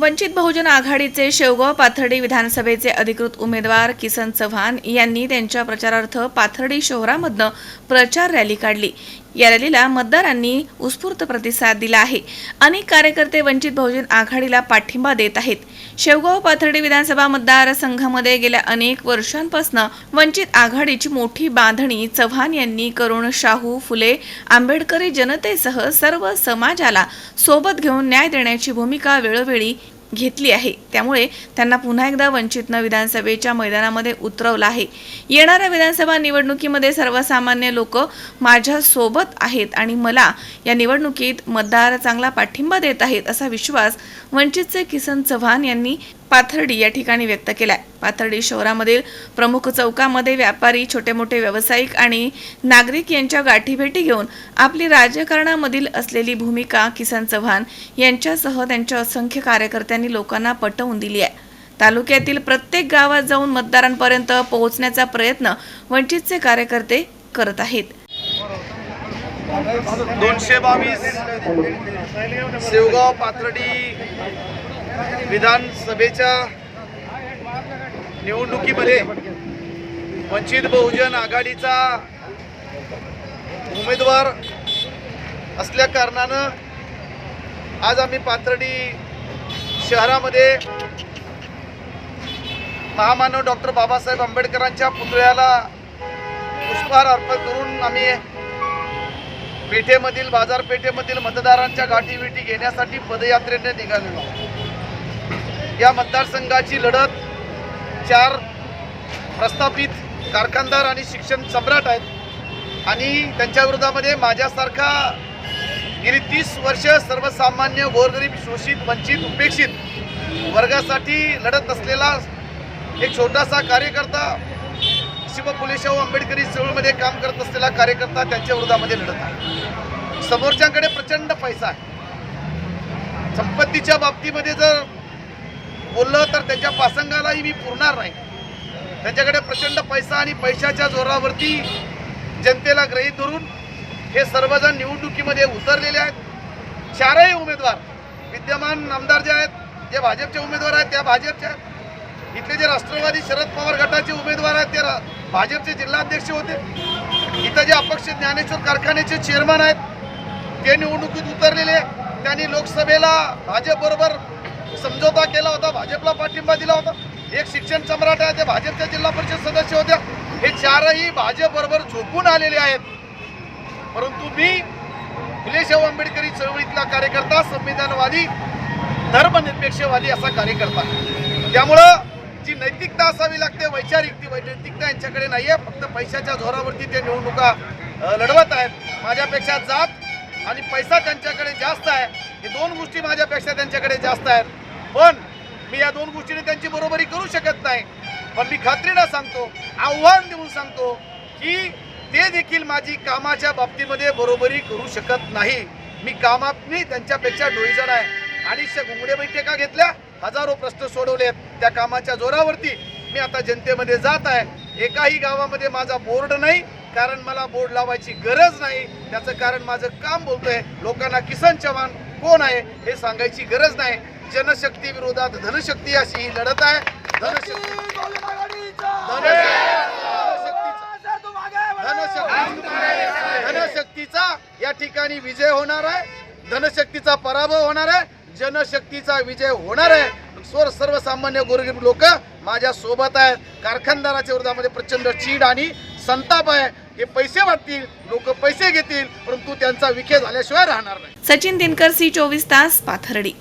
वंचित बहुजन आघाडीचे शेवगाव पाथर्डी विधानसभेचे अधिकृत उमेदवार किसन चव्हाण यांनी त्यांच्या प्रचारार्थ पाथर्डी शहरामधनं प्रचार रॅली काढली. या रॅलीला मतदारांनी उत्स्फूर्त प्रतिसाद दिला आहे. अनेक कार्यकर्ते वंचित बहुजन आघाडीला पाठिंबा देत आहेत. शेवगाव पाथर्डी विधानसभा मतदारसंघामध्ये गेल्या अनेक वर्षांपासून वंचित आघाडीची मोठी बांधणी चव्हाण यांनी करुण शाहू फुले आंबेडकरी जनतेसह सर्व समाजाला सोबत घेऊन न्याय देण्याची भूमिका वेळोवेळी घेतली आहे. त्यामुळे त्यांना पुन्हा एकदा वंचितनं विधानसभेच्या मैदानामध्ये उतरवलं आहे. येणाऱ्या विधानसभा निवडणुकीमध्ये सर्वसामान्य लोक माझ्या सोबत आहेत आणि मला या निवडणुकीत मतदार चांगला पाठिंबा देत आहेत असा विश्वास वंचितचे किसन चव्हाण यांनी पाथर्डी या ठिकाणी व्यक्त केलाय. पाथर्डी शहरामधील प्रमुख चौकामध्ये व्यापारी छोटे मोठे व्यावसायिक आणि नागरिक यांच्या गाठीभेटी घेऊन आपली राजकारणामधील असलेली भूमिका किसन चव्हाण यांच्यासह त्यांच्या असंख्य कार्यकर्त्यांनी लोकांना पटवून दिली आहे. तालुक्यातील प्रत्येक गावात जाऊन मतदारांपर्यंत पोहोचण्याचा प्रयत्न वंचितचे कार्यकर्ते करत आहेत. दोनशे बावीस शेवगाव पाथर्डी विधानसभेच्या निवडणुकीमध्ये वंचित बहुजन आघाडीचा उमेदवार असल्या कारणानं आज आम्ही पाथर्डी शहरामध्ये महामानव डॉक्टर बाबासाहेब आंबेडकरांच्या पुतळ्याला पुष्पहार अर्पण करून आम्ही पेठेमधील बाजारपेठेमधील मतदारांच्या गाठीविठी घेण्यासाठी पदयात्रेने निघालेलो आहोत. या मतदारसंघाची लढत चार प्रस्थापित कारखानदार आणि शिक्षण सम्राट आहेत. आणि त्यांच्या विरोधामध्ये माझ्यासारखा गेली तीस वर्ष सर्वसामान्य गोरगरीब शोषित वंचित उपेक्षित वर्गासाठी लढत असलेला एक छोटासा कार्यकर्ता शिव फुले शाहू आंबेडकरी चळवळीमध्ये काम करत असलेला कार्यकर्ता त्यांच्या विरोधामध्ये लढत आहे. समोरच्यांकडे प्रचंड पैसा आहे. संपत्तीच्या बाबतीमध्ये जर बोललं तर त्यांच्या पासंगालाही मी पुरणार नाही. त्यांच्याकडे प्रचंड पैसा आणि पैशाच्या जोरावरती जनतेला ग्रहीत धरून हे सर्वजण निवडणुकीमध्ये उतरलेले आहेत. चारही उमेदवार विद्यमान आमदार जे आहेत जे भाजपचे उमेदवार आहेत त्या भाजपच्या आहेत. इथले जे राष्ट्रवादी शरद पवार गटाचे उमेदवार आहेत ते रा- भाजपचे जिल्हाध्यक्ष होते. इथं जे अपक्ष ज्ञानेश्वर कारखान्याचे चेअरमन आहेत ते निवडणुकीत उतरलेले त्यांनी लोकसभेला भाजप बरोबर समझोता केला होता भाजपला पाठिंबा दिला होता. एक शिक्षण सम्राट आहे ते भाजपच्या जिल्हा परिषद सदस्य होत्या. हे चारही भाजप बरोबर झोपून आलेले आहेत. परंतु मी फुलेशाहू आंबेडकरी चळवळीतला कार्यकर्ता संविधानवादी धर्मनिरपेक्षवादी असा कार्यकर्ता. त्यामुळं जी नैतिकता असावी लागते वैचारिक ती नैतिकता यांच्याकडे नाही आहे फक्त पैशाच्या जोरावरती ते निवडणुका लढवत आहेत. माझ्यापेक्षा जात आणि पैसा त्यांच्याकडे जास्त आहे. हे दोन गोष्टी माझ्यापेक्षा त्यांच्याकडे जास्त आहेत. पण मी या दोन गोष्टीने त्यांची बरोबरी करू शकत नाही. पण मी खात्रीनं सांगतो आव्हान देऊन सांगतो की ते देखील माझी कामाच्या बाबतीमध्ये बरोबरी करू शकत नाही. मी कामात त्यांच्यापेक्षा डोईजण आहे. अडीचशे घुंगडे बैठका घेतल्या हजारो प्रश्न सोडवलेत. त्या कामाच्या जोरावरती मी आता जनतेमध्ये जात आहे. एकाही गावामध्ये माझा बोर्ड नाही कारण मला बोर्ड लावायची गरज नाही. त्याचं कारण माझं काम बोलतोय. लोकांना किसन चव्हाण कोण आहे हे सांगायची गरज नाही. जनशक्ती विरोधात धनशक्ती अशी ही लढत आहे. धनशक्ती धनशक्तीचा या ठिकाणी विजय होणार आहे. धनशक्तीचा पराभव होणार आहे. जनशक्तीचा विजय होणार आहे. स्वर सर्वसामान्य गोरगरीब लोक माझ्या सोबत आहेत. कारखानदाराच्या विरोधामध्ये प्रचंड चीड आणि संताप आहे. हे पैसे वाटतील लोक पैसे घेतील परंतु त्यांचा विखे झाल्याशिवाय राहणार नाही. सचिन दिनकर सी चोवीस तास पाथर्डी.